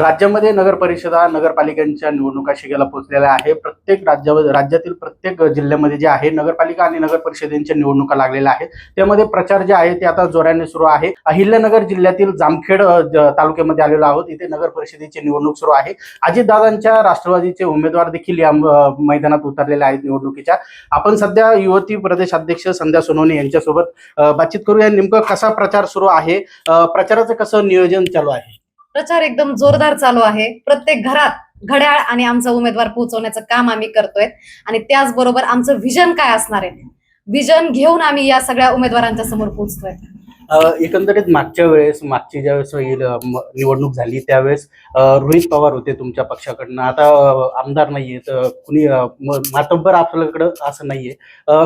राज्यामध्ये नगर परिषदा नगरपालिकांच्या निवडणुका शिगेला पोहोचलेल्या आहे. प्रत्येक राज्या राज्यातील प्रत्येक जिल्ह्यामध्ये जे आहे नगरपालिका आणि नगर परिषदेच्या निवडणुका लागलेल्या आहेत. त्यामध्ये प्रचार जे आहे ते आता जोराने सुरू आहे. अहिल्यानगर जिल्ह्यातील जामखेड तालुक्यामध्ये आलेलो आहोत. इथे नगर परिषदेची निवडणूक सुरू आहे. अजितदादांच्या राष्ट्रवादीचे उमेदवार देखील या मैदानात उतरलेले आहेत निवडणुकीच्या. आपण सध्या युवती प्रदेश अध्यक्ष संध्या सोनवणे यांच्यासोबत बातचीत करूया. नेमकं कसा प्रचार सुरू आहे? प्रचाराचं कसं नियोजन चालू आहे? प्रचार एकदम जोरदार चालू आहे. प्रत्येक घरात घड्याळ आणि आमचा उमेदवार पोहोचवण्याचं काम आम्ही करतोय. आणि त्याचबरोबर आमचं विजन काय असणार आहे? विजन घेऊन आम्ही या सगळ्या उमेदवारांच्या समोर पोहोचतोय. एकंदरीत मागच्या वेळेस मागची ज्यावेळेस ही, निवडणूक झाली त्यावेळेस रोहित पवार होते तुमच्या पक्षाकडनं. आता आमदार नाहीये तर कुणी मातब्बर आपल्याकडं असं नाहीये.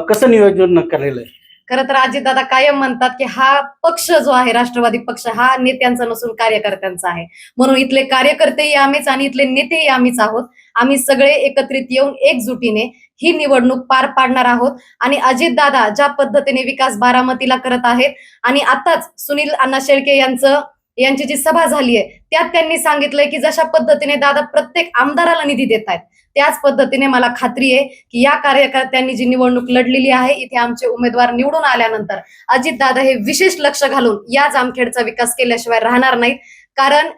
कसं नियोजन केलेलं आहे? खरं तर अजितदादा कायम म्हणतात की हा पक्ष जो आहे राष्ट्रवादी पक्ष हा नेत्यांचा नसून कार्यकर्त्यांचा आहे. म्हणून इथले कार्यकर्तेही आम्हीच आणि इथले नेतेही आम्हीच आहोत. आम्ही सगळे एकत्रित येऊन एकजुटीने ही निवडणूक पार पाडणार आहोत. आणि अजितदादा ज्या पद्धतीने विकास बारामतीला करत आहेत आणि आताच सुनील अण्णा शेळके यांचं यांची जी सभा झाली आहे त्यात त्यांनी सांगितलंय की जशा पद्धतीने दादा प्रत्येक आमदाराला निधी देत आहेत त्याच पद्धतीने मला खात्री आहे की या कार्यकर्त्यांनी जी निवडणूक लढलेली आहे इथे आमचे उमेदवार निवडून आल्यानंतर अजितदादा हे विशेष लक्ष घालून या जामखेडचा विकास केल्याशिवाय राहणार नाहीत. कारण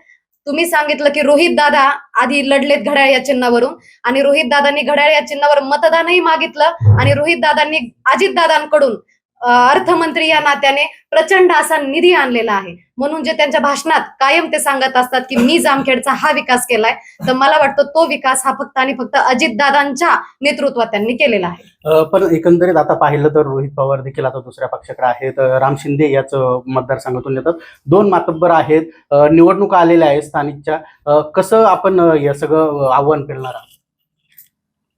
तुम्ही सांगितलं की रोहित दादा आधी लढलेत घड्याळ या चिन्हावरून आणि रोहित दादांनी घड्याळ या चिन्हावर मतदानही मागितलं आणि रोहित दादांनी अजितदादांकडून अर्थमंत्री या नात्याने प्रचंड असा निधी आणलेला आहे. म्हणून जे त्यांच्या भाषणात कायम ते सांगत असतात की मी जामखेडचा हा विकास केलाय तर मला वाटतं तो विकास हा फक्त आणि फक्त अजितदादांच्या नेतृत्वात त्यांनी केलेला आहे. पण एकंदरीत आता पाहिलं तर रोहित पवार देखील आता दुसऱ्या पक्षाकडे आहेत. राम शिंदे याच मतदारसंघातून येतात. दोन मातब्बर आहेत. निवडणुका आलेल्या आहेत स्थानिकच्या. कसं आपण या सगळं आव्हान पेलणार आहोत?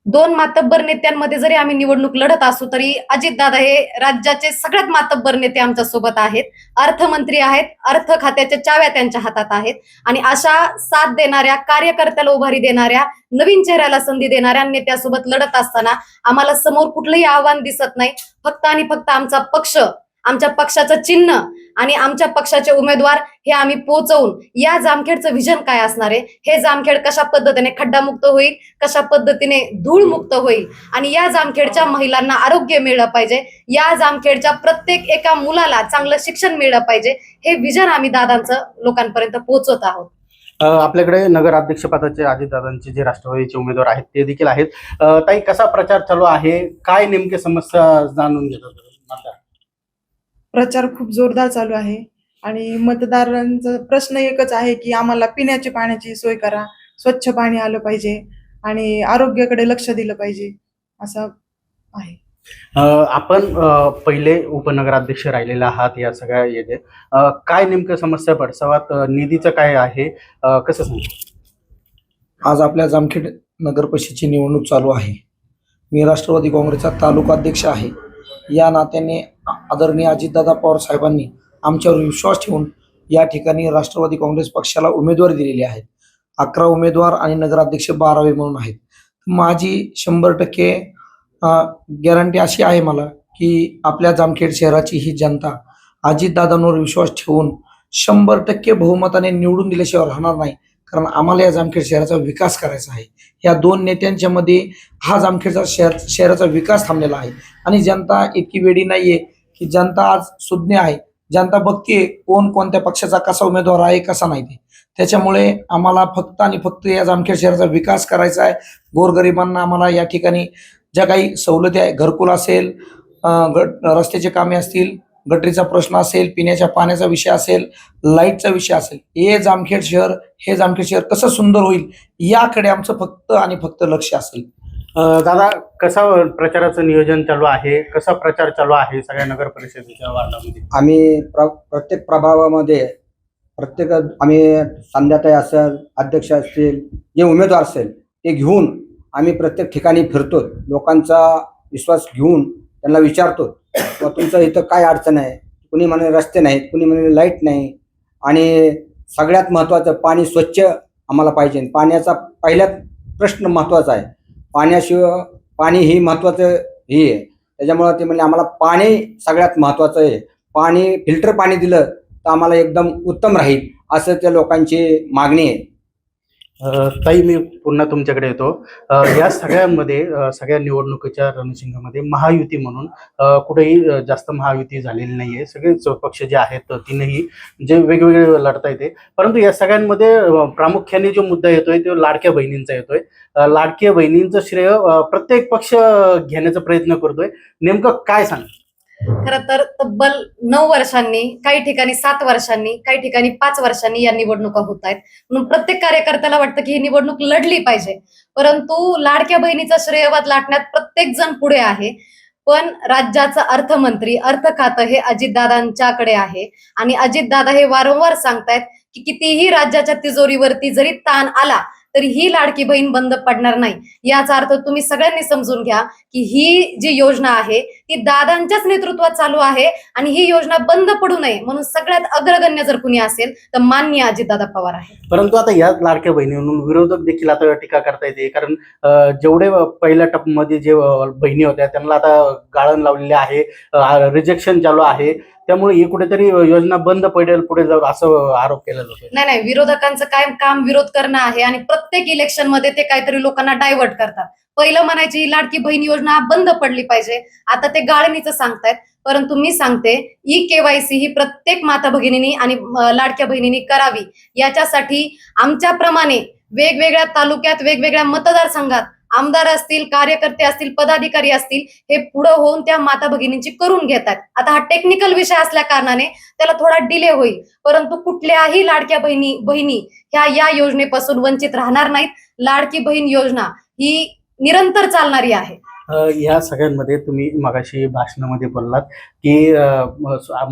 दोन मातब्बर नेत्यांमध्ये जरी आम्ही निवडणूक लढत असू तरी अजितदादा हे राज्याचे सगळ्यात मातब्बर नेते आमच्यासोबत आहेत. अर्थमंत्री आहेत अर्थ खात्याच्या चाव्या त्यांच्या हातात आहेत. आणि अशा साथ देणाऱ्या कार्यकर्त्याला उभारी देणाऱ्या नवीन चेहऱ्याला संधी देणाऱ्या नेत्यासोबत लढत असताना आम्हाला समोर कुठलंही आव्हान दिसत नाही. फक्त आणि फक्त आमचा पक्ष आमच्या पक्षाचं चिन्ह आणि आमच्या पक्षाचे उमेदवार हे आम्ही पोहोचवून या जामखेडचं व्हिजन काय असणार आहे? हे जामखेड कशा पद्धतीने खड्डामुक्त होईल? कशा पद्धतीने धूळमुक्त होईल? आणि या जामखेडच्या महिलांना आरोग्य मिळलं पाहिजे. या जामखेडच्या प्रत्येक एका मुलाला चांगलं शिक्षण मिळलं पाहिजे. हे विजन आम्ही दादांचं लोकांपर्यंत पोहोचवत आहोत. अ, आपल्याकडे नगराध्यक्षपदाचे अजितदादांचे जे राष्ट्रवादीचे उमेदवार आहेत ते देखील आहेत. ताई कसा प्रचार चालू आहे? काय नेमके समस्या जाणून घेतात मतदार? प्रचार खूप जोरदार चालू आहे. आणि मतदारांचा प्रश्न एकच आहे की आम्हाला पिण्याची पाण्याची सोय करा स्वच्छ पाणी आलं पाहिजे आणि आरोग्याकडे लक्ष दिलं पाहिजे असं आहे. आपण अ, पहिले उपनगराध्यक्ष राहिलेले आहात या सगळ्या अ, काय नेमकं समस्या पडसावात? निधीचं काय आहे? कसं सांगू? आज आपल्या जामखेड नगर परिषदेची निवडणूक चालू आहे. मी राष्ट्रवादी काँग्रेसचा तालुका अध्यक्ष आहे. या नात्याने आदरणीय अजितदादा पवार साहेबांनी आमच्यावर विश्वास ठेवून या ठिकाणी राष्ट्रवादी काँग्रेस पक्षाला उमेदवारी दिलेली आहेत अकरा उमेदवार आणि नगराध्यक्ष बारावे म्हणून आहेत. माझी शंभर टक्के गॅरंटी अशी आहे मला की आपल्या जामखेड शहराची ही जनता अजितदादांवर विश्वास ठेवून शंभर टक्के बहुमताने निवडून दिल्याशिवाय राहणार नाही. कारण आम्हाला या जामखेड शहराचा विकास करायचा आहे. या दोन नेत्यांच्या मध्ये हा जामखेडचा शहर शहराचा विकास थांबलेला आहे. आणि जनता इतकी वेडी नाहीये की जनता आज सुज्ञ आहे. जनता बघते कोण कोणत्या पक्षाचा कसा उमेदवार आहे कसा नाही ते. त्याच्यामुळे आम्हाला फक्त आणि फक्त या जामखेड शहराचा विकास करायचा आहे. गोरगरिबांना आम्हाला या ठिकाणी ज्या काही सवलती आहे घरकुल असेल गट रस्त्याचे कामे असतील गटरीचा प्रश्न असेल पिण्याच्या पाण्याचा विषय असेल लाईटचा विषय असेल हे जामखेड शहर हे जामखेड शहर कसं सुंदर होईल याकडे आमचं फक्त आणि फक्त लक्ष असेल. दादा कसा प्रचाराचं नियोजन चालू आहे? कसा प्रचार चालू आहे सगळ्या नगर परिषदेच्या वार्डामध्ये आम्ही प्र प्रत्येक प्रभावामध्ये प्रत्येक आम्ही संध्याताई असेल अध्यक्ष असतील जे उमेदवार असेल ते घेऊन आम्ही प्रत्येक ठिकाणी फिरतो. लोकांचा विश्वास घेऊन त्यांना विचारतो व तुमचं इथं काय अडचण आहे? कुणी म्हणे रस्ते नाहीत कुणी म्हणे लाइट नाही आणि सगळ्यात महत्त्वाचं पाणी स्वच्छ आम्हाला पाहिजे. पाण्याचा पहिल्यात प्रश्न महत्त्वाचा आहे. पाण्याशिवाय पाणी ही महत्त्वाचं हे आहे. त्याच्यामुळं ते म्हणजे आम्हाला पाणी सगळ्यात महत्त्वाचं आहे. पाणी फिल्टर पाणी दिलं तर आम्हाला एकदम उत्तम राहील असं त्या लोकांची मागणी आहे. ताई मी पुन्हा तुमच्याकडे येतो. या सगळ्यांमध्ये सगळ्या निवडणुकीच्या रणशिंगामध्ये महायुती म्हणून कुठेही जास्त महायुती झालेली नाहीये. सगळेच पक्ष जे आहेत तीनही जे वेगवेगळे लढता येते. परंतु या सगळ्यांमध्ये प्रामुख्याने जो मुद्दा येतोय तो लाडक्या बहिणींचा येतोय. लाडक्या बहिणींचं श्रेय प्रत्येक पक्ष घेण्याचा प्रयत्न करतोय. नेमकं काय सांग खर तर तब्बल नऊ वर्षांनी काही ठिकाणी सात वर्षांनी काही ठिकाणी पाच वर्षांनी या निवडणुका होत आहेत. म्हणून प्रत्येक कार्यकर्त्याला वाटतं की ही निवडणूक लढली पाहिजे. परंतु लाडक्या बहिणीचा श्रेयवाद लाटण्यात प्रत्येक जण पुढे आहे. पण राज्याचा अर्थमंत्री अर्थ खातं हे अजितदादांच्याकडे आहे. आणि अजितदादा हे वारंवार सांगतायत की कितीही राज्याच्या तिजोरीवरती जरी ताण आला तर ही लाडकी बहीण बंद पडणार नाही. याचा अर्थ तुम्ही सगळ्यांनी समजून घ्या की ही जी योजना आहे ती दादांच्याच नेतृत्वात चालू आहे आणि ही योजना बंद पडू नये म्हणून सगळ्यात अग्रगण्य जर कुणी असेल तर मान्य अजितदादा पवार आहे. परंतु आता या लाडक्या बहिणी म्हणून विरोधक देखील आता टीका करता येते कारण जेवढे पहिल्या टप्प्यामध्ये जे बहिणी होत्या त्यांना आता गाळण लावलेले आहे. रिजेक्शन चालू आहे. त्यामुळे ही कुठेतरी योजना बंद पडेल पुढे जाऊ असं आरोप केला जातो. नाही नाही विरोधकांचं काय काम विरोध करणं आहे आणि प्रत्येक इलेक्शनमध्ये ते काहीतरी लोकांना डायव्हर्ट करतात. पहिलं म्हणायची ही लाडकी बहीण योजना बंद पडली पाहिजे. आता ते गाळणीचं सांगतायत परंतु मी सांगते ई केवायसी ही प्रत्येक माता भगिनींनी आणि लाडक्या बहिणींनी करावी. याच्यासाठी आमच्याप्रमाणे वेगवेगळ्या तालुक्यात वेगवेगळ्या मतदारसंघात आमदार असतील कार्यकर्ते असतील पदाधिकारी असतील हे पुढे होऊन त्या माता भगिनींची करून घेतात. आता हा टेक्निकल विषय असल्या कारणाने त्याला थोडा डिले होईल. परंतु कुठल्याही लाडक्या बहिणी बहिणी ह्या या योजनेपासून वंचित राहणार नाहीत. लाडकी बहीण योजना ही निरंतर चालणारी आहे. ह्या या सगळ्यांमध्ये तुम्ही मगाशी भाषणामध्ये बोललात की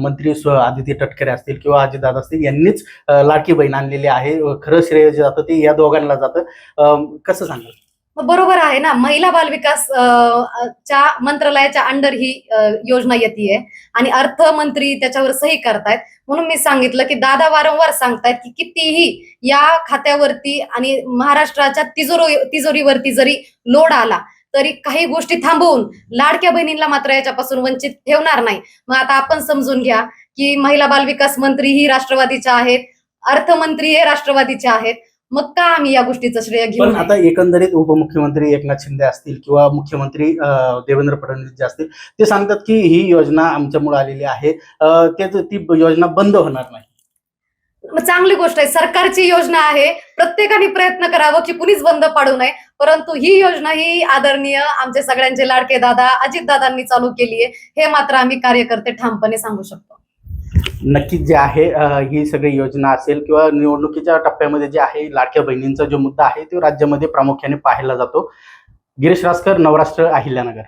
मंत्री स्व आदिती टटकरे असतील किंवा अजितदादा असतील यांनीच लाडकी बहीण आणलेली आहे. खरं श्रेय जे जातं ते या दोघांना जातं. कसं सांगाल? मग बरोबर आहे ना. महिला बालविकास च्या मंत्रालयाच्या अंडर ही योजना येते आणि अर्थमंत्री त्याच्यावर सही करतायत. म्हणून मी सांगितलं की दादा वारंवार सांगतायत की कितीही या खात्यावरती आणि महाराष्ट्राच्या तिजोरी तिजोरीवरती जरी लोड आला तरी काही गोष्टी थांबवून लाडक्या बहिणींना मात्र याच्यापासून वंचित ठेवणार नाही. मग आता आपण समजून घ्या की महिला बालविकास मंत्री ही राष्ट्रवादीच्या आहेत. अर्थमंत्री हे राष्ट्रवादीचे आहेत. मग का आम्ही या गोष्टीचं श्रेय घेऊ पण? आता एकंदरीत उपमुख्यमंत्री एकनाथ शिंदे असतील किंवा मुख्यमंत्री अ, देवेंद्र फडणवीस जे असतील ते सांगतात की ही योजना आमच्यामुळे आलेली आहे. अ, ते ती योजना बंद होणार नाही. मग चांगली गोष्ट आहे. सरकारची योजना आहे. प्रत्येकाने प्रयत्न करावं की कुणीच बंद पाडू नये. परंतु ही योजना ही आदरणीय आमचे सगळ्यांचे लाडके दादा अजित दादांनी चालू केली आहे. हे मात्र आम्ही कार्यकर्ते ठामपणे सांगू शकतो. नक्कीच जे आहे ही सगळी योजना असेल किंवा निवडणुकीच्या टप्प्यामध्ये जे आहे लाडक्या बहिणींचा जो मुद्दा आहे तो राज्यामध्ये प्रामुख्याने पाहायला जातो. गिरीश रासकर नवराष्ट्र अहिल्यानगर.